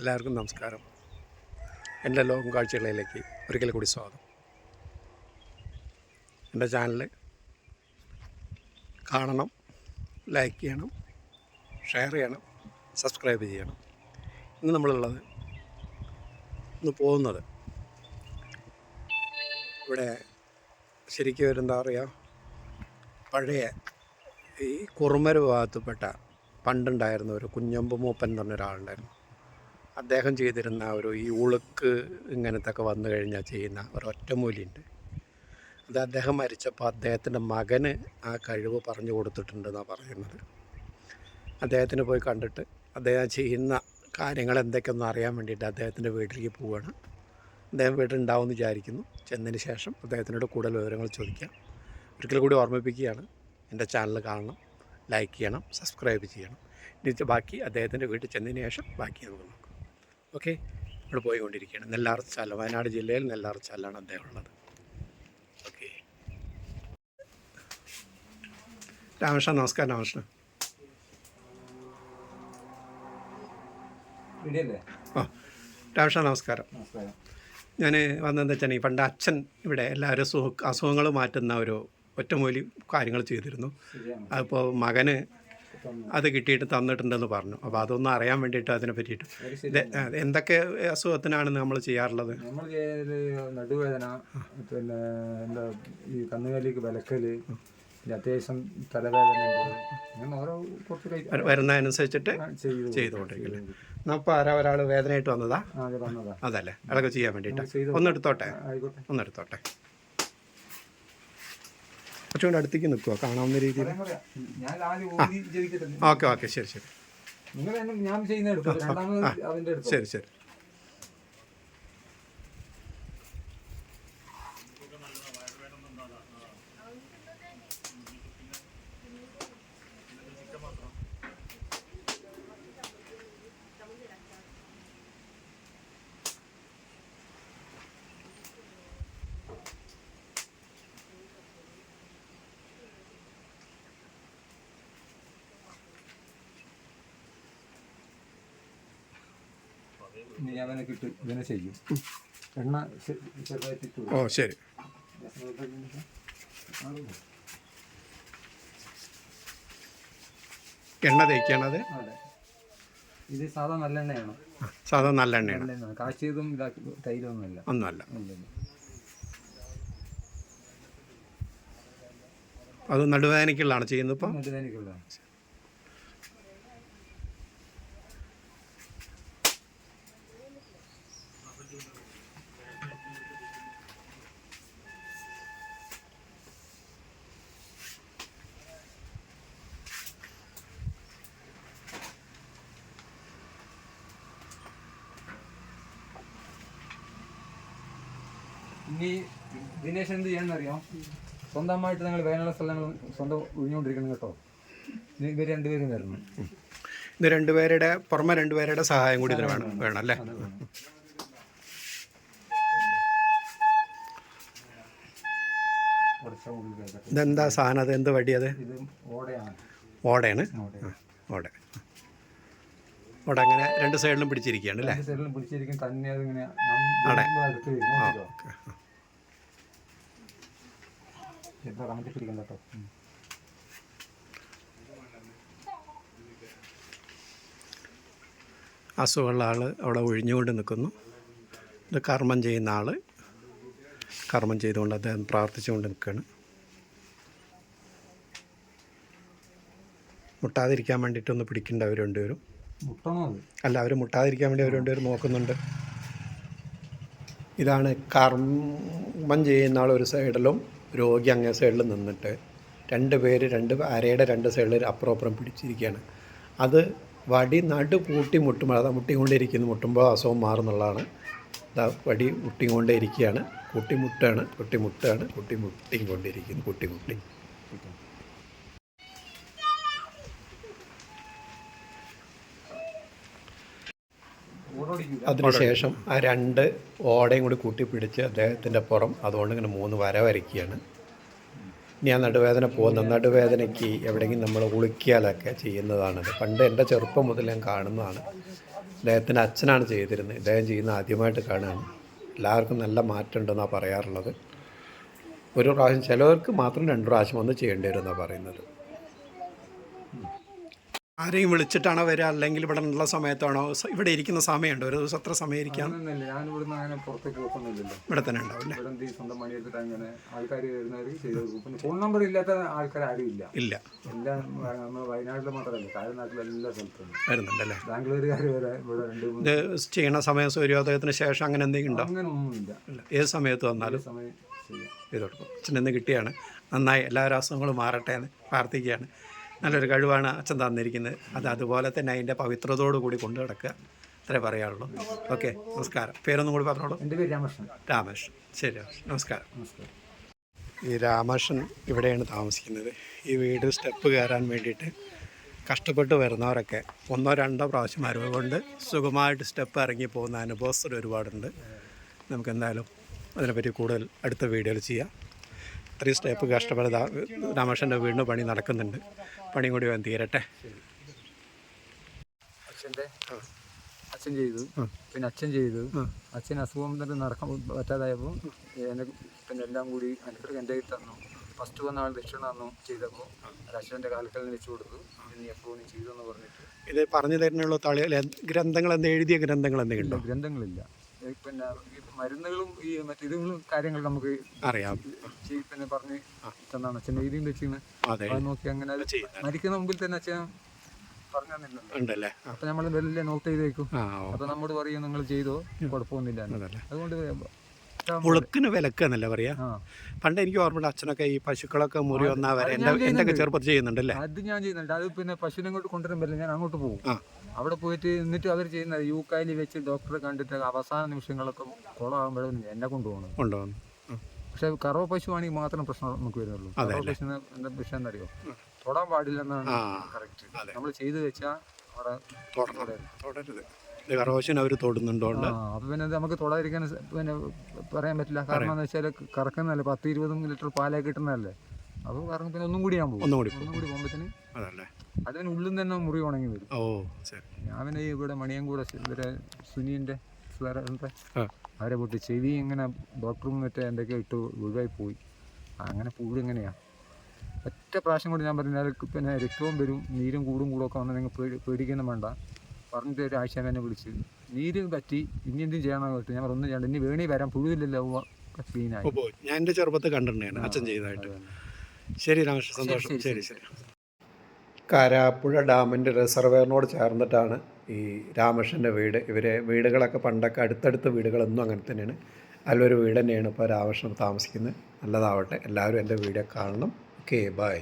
എല്ലാവർക്കും നമസ്കാരം. എന്റെ ലോകം കാഴ്ചകളിലേക്ക് ഒരിക്കൽ കൂടി സ്വാഗതം. എന്റെ ചാനൽ കാണണം ലൈക്ക് ചെയ്യണം ഷെയർ ചെയ്യണം സബ്സ്ക്രൈബ് ചെയ്യണം. ഇന്ന് നമ്മളുള്ളത് ഇന്ന് പോകുന്നത് ഇവിടെ ശരിക്കും ഒരു എന്താ പറയുക പഴയ ഈ കുറുമര് ഭാഗത്തുപ്പെട്ട പണ്ടുണ്ടായിരുന്ന ഒരു കുഞ്ഞമ്പ് മൂപ്പൻ എന്ന് പറഞ്ഞ ഒരാളുണ്ടായിരുന്നു. അദ്ദേഹം ചെയ്തിരുന്ന ഒരു ഈ ഉളുക്ക് ഇങ്ങനത്തെ ഒക്കെ വന്നു കഴിഞ്ഞാൽ ചെയ്യുന്ന ഒരു ഒറ്റമൂലിയുണ്ട് അത് അദ്ദേഹം മരിച്ചപ്പോൾ അദ്ദേഹത്തിന്റെ മകന് ആ കഴിവ് പറഞ്ഞു കൊടുത്തിട്ടുണ്ടെന്നാണ് പറയുന്നത്. അദ്ദേഹത്തിന് പോയി കണ്ടിട്ട് അദ്ദേഹം ചെയ്യുന്ന കാര്യങ്ങൾ എന്തൊക്കെയൊന്നും അറിയാൻ വേണ്ടിയിട്ട് അദ്ദേഹത്തിന്റെ വീട്ടിലേക്ക് പോവുകയാണ് അദ്ദേഹം വീട്ടിലുണ്ടാവുമെന്ന് വിചാരിക്കുന്നു. ചെന്നതിന് ശേഷം അദ്ദേഹത്തിനോട് കൂടുതൽ വിവരങ്ങൾ ചോദിക്കാം. ഒരിക്കൽ കൂടി ഓർമ്മിപ്പിക്കുകയാണ്. എന്റെ ചാനൽ കാണണം ലൈക്ക് ചെയ്യണം സബ്സ്ക്രൈബ് ചെയ്യണം. ഇനി ബാക്കി അദ്ദേഹത്തിന്റെ വീട്ടിൽ ചെന്നതിന് ശേഷം ബാക്കി നമുക്ക് ഓക്കെ. ഇവിടെ പോയിക്കൊണ്ടിരിക്കുകയാണ്. നെല്ലാർച്ചാൽ വയനാട് ജില്ലയിൽ നെല്ലാർച്ചാലാണ് അദ്ദേഹം ഉള്ളത് ഓക്കെ. രാമകൃഷ്ണ നമസ്കാരം രാമകൃഷ്ണ. ആ. രാമകൃഷ്ണ നമസ്കാരം. ഞാൻ വന്നതെന്ന് വെച്ചാൽ ഈ പണ്ട് അച്ഛൻ ഇവിടെ എല്ലാവരും സുഖ അസുഖങ്ങൾ മാറ്റുന്ന ഒരു ഒറ്റമൂലി കാര്യങ്ങൾ ചെയ്തിരുന്നു. അതിപ്പോൾ മകന് അത് കിട്ടിയിട്ട് തന്നിട്ടുണ്ടെന്ന് പറഞ്ഞു. അപ്പോൾ അതൊന്നും അറിയാൻ വേണ്ടിയിട്ട് അതിനെ പറ്റിയിട്ട്. എന്തൊക്കെ അസുഖത്തിനാണ് നമ്മൾ ചെയ്യാറുള്ളത്? നമ്മൾ ചെയ്യൽ നടുവേദന പിന്നെ എന്താ ഈ കന്നുകാലിക്ക് വിലക്കൽ അത്യാവശ്യം തലവേദന വരുന്നതിനനുസരിച്ചിട്ട് അങ്ങനെ ഓരോ കുറച്ച് വരുന്നതനുസരിച്ചിട്ട് അപ്പോൾ ആരാ ഒരാൾ വേദനയായിട്ട് വന്നതാ? അതല്ലേ. അതൊക്കെ ചെയ്യാൻ വേണ്ടിയിട്ട്. ഒന്നെടുത്തോട്ടെ? ഒന്ന് കുറച്ചുകൂടെ അടുത്തേക്ക് നിൽക്കുക കാണാവുന്ന രീതിയിൽ. Okay okay. ശരി ശരി. ശരി തന്നെ ഇനി ചെയ്യും. എണ്ണ ചെറുതായിട്ട് ഓ ശരി. എണ്ണ തേക്കണത് ഇത് സാധാ നല്ലെണ്ണയാണ് എണ്ണയാണ്. സാധാ നല്ല എണ്ണയാണ്. നല്ലെണ്ണ കാച്ചിയതും ഇതാക്കി തൈരൊന്നുമില്ല. ഒന്നുമല്ല. അത് നടുവേദനയ്ക്കുള്ളതാണ് ചെയ്യുന്നത് ഇപ്പം? നടുവേദനയ്ക്കുള്ളതാണ്. ഇനി ദിനേശ് എന്ത് ചെയ്യാന്നറിയോ? സ്വന്തമായിട്ട് നിങ്ങൾ വേനുള്ള സ്ഥലങ്ങൾ സ്വന്തം ഒഴിഞ്ഞുകൊണ്ടിരിക്കണം കേട്ടോ. ഇനി ഇവർ രണ്ടുപേരും വരണം. ഇത് രണ്ടുപേരുടെ പുറമെ രണ്ടുപേരുടെ സഹായം കൂടി ഇതിന് വേണം. വേണം അല്ലേ? ഇതെന്താ സാധനം? അത് എന്ത് വടിയത് ഓടയാണ്. ഓടെ. ഓട അങ്ങനെ രണ്ട് സൈഡിലും പിടിച്ചിരിക്കുകയാണ് അല്ലേ? സൈഡിലും പിടിച്ചിരിക്കും തന്നെ അതിങ്ങനെ അടെ. ഓക്കെ. കമത്തി പിടിക്കണ്ട കേട്ടോ. അസുഖമുള്ള ആൾ അവിടെ ഒഴിഞ്ഞുകൊണ്ട് നിൽക്കുന്നു. ഇത് കർമ്മം ചെയ്യുന്ന ആൾ കർമ്മം ചെയ്തുകൊണ്ട് അദ്ദേഹം പ്രാർത്ഥിച്ചുകൊണ്ട് നിൽക്കുകയാണ്. മുട്ടാതിരിക്കാൻ വേണ്ടിയിട്ടൊന്ന് പിടിക്കേണ്ട അവർ രണ്ടുപേരും. അല്ല അവർ മുട്ടാതിരിക്കാൻ വേണ്ടി അവർ രണ്ടുപേരും നോക്കുന്നുണ്ട്. ഇതാണ് കർമ്മം ചെയ്യുന്ന ആൾ ഒരു സൈഡിലും. രോഗി അങ്ങേ സൈഡിൽ നിന്നിട്ട് രണ്ട് പേര് രണ്ട് അരയുടെ രണ്ട് സൈഡിൽ അപ്പുറം പിടിച്ചിരിക്കുകയാണ്. അത് വടി നടു പൂട്ടി മുട്ടുമ്പോൾ അതാ മുട്ടിക്കൊണ്ടിരിക്കുന്നു മുട്ടുമ്പോൾ അസുഖം മാറുന്നുള്ളതാണ്. ഇതാ വടി മുട്ടിക്കൊണ്ടേ ഇരിക്കുകയാണ് കുട്ടിമുട്ടാണ് കുട്ടിമുട്ടിക്കൊണ്ടിരിക്കുന്നു കുട്ടി അതിനുശേഷം ആ രണ്ട് ഓടയും കൂടി കൂട്ടിപ്പിടിച്ച് അദ്ദേഹത്തിന്റെ പുറം അതുകൊണ്ട് ഇങ്ങനെ മൂന്ന് വര വരയ്ക്കുകയാണ്. ഇനി ആ നടുവേദന പോകുന്ന നടുവേദനയ്ക്ക് എവിടെയെങ്കിലും നമ്മൾ ഉളുക്കിയാലൊക്കെ ചെയ്യുന്നതാണത്. പണ്ട് എന്റെ ചെറുപ്പം മുതൽ ഞാൻ കാണുന്നതാണ്. അദ്ദേഹത്തിന്റെ അച്ഛനാണ് ചെയ്തിരുന്നത്. ഇദ്ദേഹം ചെയ്യുന്ന ആദ്യമായിട്ട് കാണുകയാണ്. എല്ലാവർക്കും നല്ല മാറ്റം ഉണ്ടെന്നാണ് പറയാറുള്ളത്. ഒരു പ്രാവശ്യം ചിലവർക്ക് മാത്രം രണ്ട് പ്രാവശ്യം ഒന്ന് ചെയ്യേണ്ടി വരുമെന്നാണ് പറയുന്നത്. ആരെയും വിളിച്ചിട്ടാണോ വരിക? അല്ലെങ്കിൽ ഇവിടെ ഉള്ള സമയത്താണോ? ഇവിടെ ഇരിക്കുന്ന സമയമുണ്ടോ? ഒരു ദിവസം അത്ര സമയം ഇരിക്കാം ഞാൻ ഇവിടുന്ന് അങ്ങനെ പുറത്തേക്ക് പോക്കൊന്നുമില്ലല്ലോ ഇവിടെ തന്നെ ഉണ്ടാവും ഫോൺ നമ്പർ ഇല്ലാത്ത ആൾക്കാർ ആരും ഇല്ല. ഇല്ല. എല്ലാം വയനാട്ടിൽ മാത്രമല്ല താഴ്നാട്ടിലെ എല്ലാ സ്ഥലത്തും വരുന്നുണ്ടല്ലേ ബാംഗ്ലൂരുകാർ വരെ ഇവിടെ ഇത് ചെയ്യണ സമയം സൂര്യോദയത്തിന് ശേഷം അങ്ങനെ എന്തെങ്കിലും ഉണ്ടോ? അങ്ങനെ ഒന്നുമില്ല ഏത് സമയത്ത് വന്നാലും ചെയ്ത് കൊടുക്കും അച്ഛൻ ഇന്ന് കിട്ടിയാണ്. നന്നായി. എല്ലാ രാസങ്ങളും മാറട്ടെ എന്ന് പ്രാർത്ഥിക്കുകയാണ്. നല്ലൊരു കഴിവാണ് അച്ഛൻ തന്നിരിക്കുന്നത്. അത് അതുപോലെ തന്നെ അതിന്റെ പവിത്രതയോടു കൂടി കൊണ്ടു കിടക്കുക അത്രേ പറയാനുള്ളൂ. ഓക്കെ നമസ്കാരം. പേരൊന്നും കൂടി പറഞ്ഞോളൂ. എന്റെ പേര് രാമകൃഷ്ണൻ. രാമകൃഷ്ണൻ. ശരി. നമസ്കാരം. നമസ്കാരം. ഈ രാമകൃഷ്ണൻ ഇവിടെയാണ് താമസിക്കുന്നത്. ഈ വീട് സ്റ്റെപ്പ് കയറാൻ വേണ്ടിയിട്ട് കഷ്ടപ്പെട്ട് വരുന്നവരൊക്കെ ഒന്നോ രണ്ടോ പ്രാവശ്യം അറിവ് കൊണ്ട് സുഖമായിട്ട് സ്റ്റെപ്പ് ഇറങ്ങി പോകുന്ന അനുഭവസ്ഥർ ഒരുപാടുണ്ട്. നമുക്ക് എന്തായാലും അതിനെപ്പറ്റി കൂടുതൽ അടുത്ത വീഡിയോയിൽ ചെയ്യാം. ഇത്രയും സ്റ്റെപ്പ് കഷ്ടപ്പെട്ട് രാമകൃഷ്ണന്റെ വീടിന് പണി നടക്കുന്നുണ്ട്. പണി കൂടി വേണം തീരട്ടെ. അച്ഛന്റെ അച്ഛൻ ചെയ്തു. പിന്നെ അച്ഛൻ ചെയ്തു. അച്ഛൻ അസുഖം തന്നെ നടക്കാൻ പറ്റാതായപ്പോൾ എന്നെ പിന്നെ എല്ലാം കൂടി അനുഗ്രഹം എന്റെ കയ്യിൽ തന്നു. ഫസ്റ്റ് വന്ന ആൾ ദക്ഷിണ തന്നു ചെയ്തപ്പോൾ അച്ഛന്റെ കാൽക്കലിന് വെച്ച് കൊടുത്തു. നീ ചെയ്തു എന്ന് പറഞ്ഞിട്ട്. ഇത് പറഞ്ഞു തരുന്നുള്ള തളി ഗ്രന്ഥങ്ങൾ എന്ത് എഴുതിയ ഗ്രന്ഥങ്ങൾ എന്തെങ്കിലും ഗ്രന്ഥങ്ങളില്ല. പിന്നെ ഈ മരുന്നുകളും ഈ മറ്റേ ഇതുകളും കാര്യങ്ങൾ നമുക്ക് അറിയാം. പിന്നെ പറഞ്ഞ് തന്നാണ്. അച്ഛൻ എഴുതിയും വെച്ചിരുന്നു അത്. നോക്കി അങ്ങനെ മരിക്കുന്ന മുമ്പിൽ തന്നെ അച്ഛൻ പറഞ്ഞു തന്നില്ലല്ലോ അപ്പൊ നമ്മൾ വലിയ നോട്ട് ചെയ്ത് വെക്കും ആ അപ്പൊ നമ്മോട് പറയും നിങ്ങൾ ചെയ്തോ? കുഴപ്പമൊന്നുമില്ല. അതുകൊണ്ട് ഉളുക്കിന് വിലക്കെന്നല്ല പറയാ? പണ്ട് എനിക്ക് ഓർമ്മയുണ്ട് അച്ഛനൊക്കെ ഈ പശുക്കളൊക്കെ മുറി വന്നാ വരെ ഒക്കെ ചെറുപ്പത്തിൽ ചെയ്യുന്നുണ്ടല്ലേ? അത് ഞാൻ ചെയ്യുന്നുണ്ട്. അത് പിന്നെ പശുവിനെ ഇങ്ങോട്ട് കൊണ്ടുവരുമ്പോൾ ഞാൻ അങ്ങോട്ട് പോകും. അവിടെ പോയിട്ട് എന്നിട്ട് അവർ ചെയ്യുന്നത് യു കൈയിൽ വെച്ച് ഡോക്ടറെ കണ്ടിട്ട് അവസാന നിമിഷങ്ങളൊക്കെ കുളമാകുമ്പോഴും എന്നെ കൊണ്ടുപോകണം കൊണ്ടുപോകണം പക്ഷെ കറവ പശുവാണെങ്കിൽ മാത്രം പ്രശ്നം നമുക്ക് വരുന്നുള്ളൂ. കറവ പശുവിന് എന്താ വിഷയം എന്നറിയോ തൊടാൻ പാടില്ലെന്നാണ് കറക്റ്റ് നമ്മൾ ചെയ്തു വെച്ചാൽ അവിടെ തൊടണം. കറവശന് അവർ തൊടുന്നുണ്ടോണ്ട് അപ്പൊ പിന്നെ നമുക്ക് തൊടാതിരിക്കാൻ പിന്നെ പറയാൻ പറ്റില്ല. കാരണം എന്ന് വെച്ചാൽ കറക്കുന്നതല്ലേ പത്ത് ഇരുപതും ലിറ്റർ പാലേ കിട്ടുന്നതല്ലേ? അപ്പോൾ കറങ്ങും പിന്നെ ഒന്നും കൂടി ഞാൻ പോകും. ഒന്നും കൂടി ഒന്നും കൂടി പോകുമ്പോഴത്തേന് അതല്ലേ. അതിന് ഉള്ളിൽ തന്നെ മുറി ഉണങ്ങി വരും. ഓ ശരി. ഞാൻ പിന്നെ ഇവിടെ മണിയും കൂടെ ഇവരെ ആ. അവരെ പൊട്ടി ചെവി ഇങ്ങനെ ഡോക്ടറും മറ്റേ എന്തൊക്കെ ഇട്ട് ഒഴിവായി പോയി. അങ്ങനെ പൂട് എങ്ങനെയാ ഒറ്റ പ്രാവശ്യം കൂടി ഞാൻ പറഞ്ഞാൽ പിന്നെ രക്തവും വരും നീരും കൂടും കൂടും ഒക്കെ വന്ന് നിങ്ങൾ പേടി വേണ്ട. പറഞ്ഞിട്ട് ആശാൻ എന്നെ വിളിച്ച് നീര് പറ്റി ഇനി എന്തും ചെയ്യണമെന്ന് കേട്ടു ഞാൻ ഒന്നും ചെയ്യണ്ട ഇനി വേണി വരാൻ പുഴുവില്ലല്ലോ ക്ലീനായി ഞാൻ എന്റെ ചെറുപ്പത്തിൽ കണ്ടിട്ടുണ്ടായിരുന്നു അച്ഛൻ ചെയ്തതായിട്ട്. ശരി രാമകൃഷ്ണൻ സന്തോഷം. ശരി ശരി കാരാപ്പുഴ ഡാമിന്റെ റിസർവേറിനോട് ചേർന്നിട്ടാണ് ഈ രാമകൃഷ്ണന്റെ വീട്. ഇവരെ വീടുകളൊക്കെ പണ്ടൊക്കെ അടുത്തടുത്ത വീടുകളൊന്നും അങ്ങനെ തന്നെയാണ്. അതിലൊരു വീട് തന്നെയാണ് ഇപ്പോൾ രാമകൃഷ്ണൻ താമസിക്കുന്നത്. നല്ലതാവട്ടെ. എല്ലാവരും എന്റെ വീഡിയോ കാണണം. Okay bye.